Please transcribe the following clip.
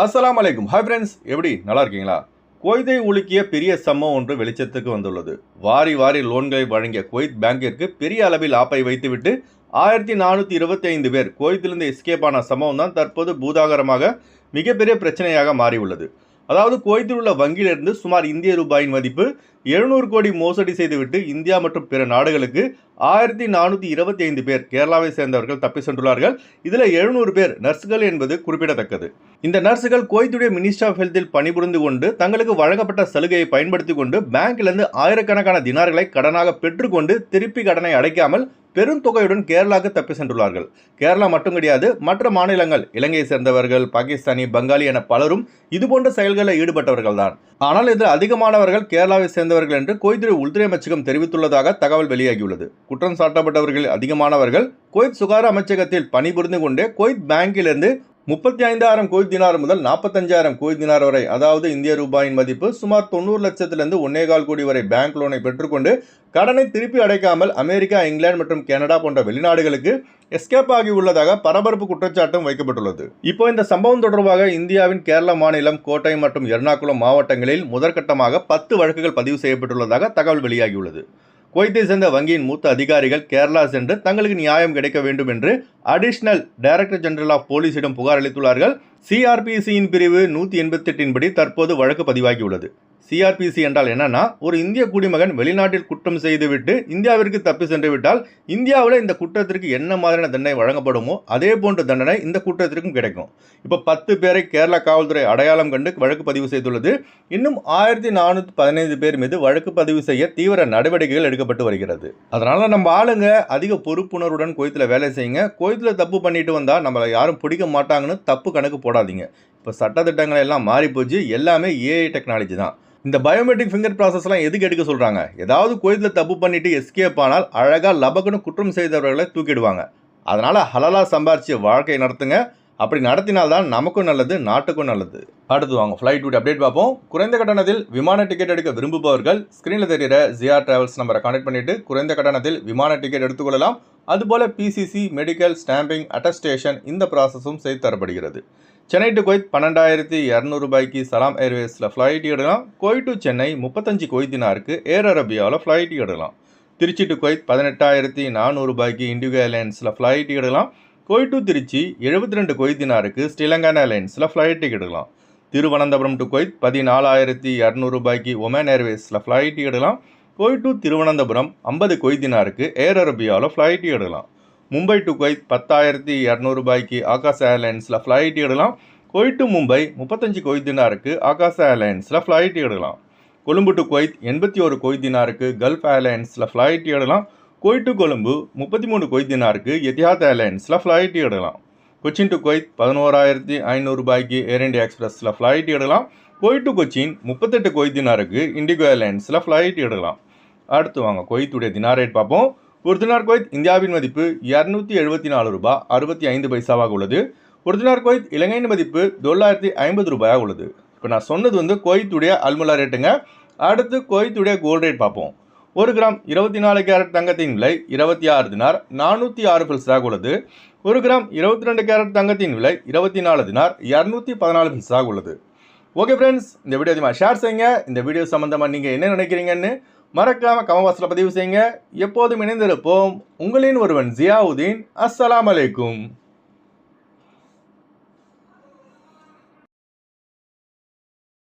அஸ்லாம் அலைக்கும் hi friends எப்படி? நல்லா இருக்கீங்களா? கொய்தை உலுக்கிய பெரிய சம்பவம் ஒன்று வெளிச்சத்துக்கு வந்துள்ளது. வாரி வாரி லோன்களை வழங்கிய கொய்த் பேங்கிற்கு பெரிய அளவில் ஆப்பை வைத்துவிட்டு ஆயிரத்தி நானூற்றி இருபத்தி ஐந்து பேர் குவைத்திலிருந்து எஸ்கேப் ஆன சம்பவம் தான் தற்போது பூதாகரமாக மிகப்பெரிய பிரச்சனையாக மாறியுள்ளது. அதாவது குவைத்தில் உள்ள வங்கியிலிருந்து சுமார் இந்திய ரூபாயின் மதிப்பு எழுநூறு கோடி மோசடி செய்துவிட்டு இந்தியா மற்றும் பிற நாடுகளுக்கு ஆயிரத்தி நானூற்றி இருபத்தி ஐந்து பேர் கேரளாவை சேர்ந்தவர்கள் தப்பி சென்றுள்ளார்கள். இதில் எழுநூறு பேர் நர்ஸ்கள் என்பது குறிப்பிடத்தக்கது. இந்த நர்ஸுகள் கோயத்துடைய மினிஸ்டர் ஆஃப் ஹெல்த்தில் பணிபுரிந்து கொண்டு தங்களுக்கு வழங்கப்பட்ட சலுகையை பயன்படுத்தி கொண்டு பேங்கிலிருந்து ஆயிரக்கணக்கான தினார்களை கடனாக பெற்றுக்கொண்டு திருப்பி கடனை அடைக்காமல் பெருந்தொகையுடன் கேரளாவுக்கு தப்பி சென்றுள்ளார்கள். கேரளா மட்டும் கிடையாது மற்ற மாநிலங்கள் இலங்கையை சேர்ந்தவர்கள் பாகிஸ்தானி பங்காளி என பலரும் இதுபோன்ற செயல்களில் ஈடுபட்டவர்கள் தான். ஆனால் இதில் அதிகமானவர்கள் கேரளாவை சேர்ந்தவர்கள் என்று குவைத்துறை உள்துறை அமைச்சகம் தெரிவித்துள்ளதாக தகவல் வெளியாகியுள்ளது. குற்றம் சாட்டப்பட்டவர்கள் அதிகமானவர்கள் குவைத் சுகார அமைச்சகத்தில் பணிபுரிந்து கொண்டே குவைத் பேங்கிலிருந்து முப்பத்தி ஐந்தாயிரம் குவைத் தினார் முதல் நாற்பத்தஞ்சாயிரம் குவைத் தினார் வரை அதாவது இந்திய ரூபாயின் மதிப்பு சுமார் தொண்ணூறு லட்சத்திலிருந்து ஒன்னேகால் கோடி வரை பேங்க் லோனை பெற்றுக்கொண்டு கடனை திருப்பி அடைக்காமல் அமெரிக்கா இங்கிலாந்து மற்றும் கனடா போன்ற வெளிநாடுகளுக்கு எஸ்கேப் ஆகி உள்ளதாக பரபரப்பு குற்றச்சாட்டும் வைக்கப்பட்டுள்ளது. இப்போ இந்த சம்பவம் தொடர்பாக இந்தியாவின் கேரள மாநிலம் கோட்டை மற்றும் எர்ணாகுளம் மாவட்டங்களில் முதற்கட்டமாக பத்து வழக்குகள் பதிவு செய்யப்பட்டுள்ளதாக தகவல் வெளியாகியுள்ளது. குவைத்தை சேர்ந்த வங்கியின் மூத்த அதிகாரிகள் கேரளா சென்று தங்களுக்கு நியாயம் கிடைக்க வேண்டும் என்று அடிஷனல் டைரக்டர் ஜெனரல் ஆஃப் போலீசிடம் புகார் அளித்துள்ளார்கள். சிஆர்பிசியின் பிரிவு நூற்றி எண்பத்தெட்டின் படி தற்போது வழக்கு பதிவாகியுள்ளது. சிஆர்பிசி என்றால் என்னன்னா ஒரு இந்திய குடிமகன் வெளிநாட்டில் குற்றம் செய்துவிட்டு இந்தியாவிற்கு தப்பி சென்று விட்டால் இந்தியாவில் இந்த குற்றத்திற்கு என்ன மாதிரியான தண்டனை வழங்கப்படுமோ அதே போன்ற தண்டனை இந்த குற்றத்திற்கும் கிடைக்கும். இப்போ பத்து பேரை கேரளா காவல்துறை அடையாளம் கண்டு வழக்கு பதிவு செய்துள்ளது. இன்னும் ஆயிரத்தி நானூற்றி பதினைந்து பேர் மீது வழக்கு பதிவு செய்ய தீவிர நடவடிக்கைகள் எடுக்கப்பட்டு வருகிறது. அதனால் நம்ம ஆளுங்க அதிக பொறுப்புணர்வுடன் கோயத்தில் வேலை செய்யுங்க. கோயத்தில் தப்பு பண்ணிட்டு வந்தால் நம்மளை யாரும் பிடிக்க மாட்டாங்கன்னு தப்பு கணக்கு போடாதீங்க. இப்போ சட்டத்திட்டங்கள் எல்லாம் மாறி போச்சு. எல்லாமே ஏஐ டெக்னாலஜி தான். இந்த பயோமெட்ரிக் ஃபிங்கர் ப்ராசஸ்லாம் எதுக்கு எடுக்க சொல்கிறாங்க ஏதாவது கோயிலில் தப்பு பண்ணிட்டு எஸ்கேப் ஆனால் அழகாக லபக்குன்னு குற்றம் செய்தவர்களை தூக்கிடுவாங்க. அதனால் ஹலலாக சம்பாரிச்சு வாழ்க்கை நடத்துங்க. அப்படி நடத்தினால்தான் நமக்கும் நல்லது நாட்டுக்கும் நல்லது. அடுத்து வாங்க ஃப்ளைட் விட்டு அப்டேட் பார்ப்போம். குறைந்த கட்டணத்தில் விமான டிக்கெட் எடுக்க விரும்புபவர்கள் ஸ்க்ரீனில் தெரிகிற ஜிஆர் டிராவல்ஸ் நம்பரை கான்டெக்ட் பண்ணிட்டு குறைந்த கட்டணத்தில் விமான டிக்கெட் எடுத்துக்கொள்ளலாம். அதுபோல் பிசிசி மெடிக்கல் ஸ்டாம்பிங் அட்டஸ்டேஷன் இந்த ப்ராசஸும் செய்து தரப்படுகிறது. சென்னை டு குவைத் பன்னெண்டாயிரத்தி இரநூறு ரூபாய்க்கு சலாம் ஏர்வேஸில் ஃப்ளைட் எடுக்கலாம். குவைத் டு சென்னை முப்பத்தஞ்சு குவைத்தினாருக்கு ஏர் அரபியாவில் ஃப்ளைட் எடுக்கலாம். திருச்சி டு குவைத் பதினெட்டாயிரத்தி நானூறு ரூபாய்க்கு இண்டிகோ ஏர்லைன்ஸில் ஃப்ளைட் எடுக்கலாம். குவைத் டு திருச்சி எழுபத்தி ரெண்டு குவைத்தினாருக்கு ஸ்ரீலங்கன் ஏர்லைன்ஸில் ஃப்ளைட் எடுக்கலாம். திருவனந்தபுரம் டு குவைத் பதினாலாயிரத்தி இரநூறு ரூபாய்க்கு ஒமேன் ஏர்வேஸில் ஃப்ளைட் எடுக்கலாம். கோயி டு திருவனந்தபுரம் ஐம்பது குவைத்தினாருக்கு ஏர் அரபியாவில் ஃப்ளைட் எடுக்கலாம். மும்பை டு குவைத் பத்தாயிரத்தி இரநூறுபாய்க்கு ஆகாஷ் ஏர்லைன்ஸில் ஃப்ளைட் எடுக்கலாம். குவைத் டு மும்பை முப்பத்தஞ்சு கொய்தினாருக்கு ஆகாஷ் ஏர்லைன்ஸில் ஃப்ளைட் எடுக்கலாம். கொழும்பு டு குவைத் எண்பத்தி ஒரு கொய்தினாருக்கு கல்ஃப் ஏர்லைன்ஸில் ஃப்ளைட் எடுக்கலாம். குவைத் டு கொழும்பு முப்பத்தி மூணு கொய்தினாருக்கு எத்தியாத் ஏர்லைன்ஸில் ஃப்ளைட் எடுக்கலாம். கொச்சின் டு குவைத் பதினோராயிரத்தி ஐநூறு ரூபாய்க்கு ஏர் இண்டியா எக்ஸ்பிரஸில் ஃப்ளைட் எடுக்கலாம். குவைத் டு கொச்சின் முப்பத்தெட்டு கொய்தினாருக்கு இண்டிகோ ஏர்லைன்ஸில் ஃப்ளைட் எடுக்கலாம். அடுத்து வாங்க குவைத்துடைய தினார் ரேட் பார்ப்போம். ஒரு தினார் குவைத் இந்தியாவின் மதிப்பு இரநூத்தி எழுபத்தி நாலு ரூபாய் அறுபத்தி ஐந்து பைசாவாக உள்ளது. ஒரு தினார் குவைத் இலங்கையின் மதிப்பு தொள்ளாயிரத்தி ஐம்பது ரூபாயாக உள்ளது. இப்போ நான் சொன்னது வந்து கோயத்துடைய அல்முலா ரேட்டுங்க. அடுத்து கோயத்துடைய கோல்ட் ரேட் பார்ப்போம். ஒரு கிராம் இருபத்தி நாலு கேரட் தங்கத்தின் விலை இருபத்தி ஆறு தினார் நானூற்றி ஆறு பில்ஸாக உள்ளது. ஒரு கிராம் இருபத்தி ரெண்டு கேரட் தங்கத்தின் விலை இருபத்தி நாலு தினார் இரநூத்தி பதினாலு பில்ஸாக உள்ளது. ஓகே ஃப்ரெண்ட்ஸ் இந்த வீடியோ அதிகமாக ஷேர் செய்யுங்க. இந்த வீடியோ சம்மந்தமாக நீங்கள் என்ன நினைக்கிறீங்கன்னு மறக்காம கமவாசத்தில் பதிவு செய்யுங்க. எப்போதும் இணைந்திருப்போம். உங்களின் ஒருவன் ஜியாவுதீன். அஸ்ஸலாம் அலைக்கும்.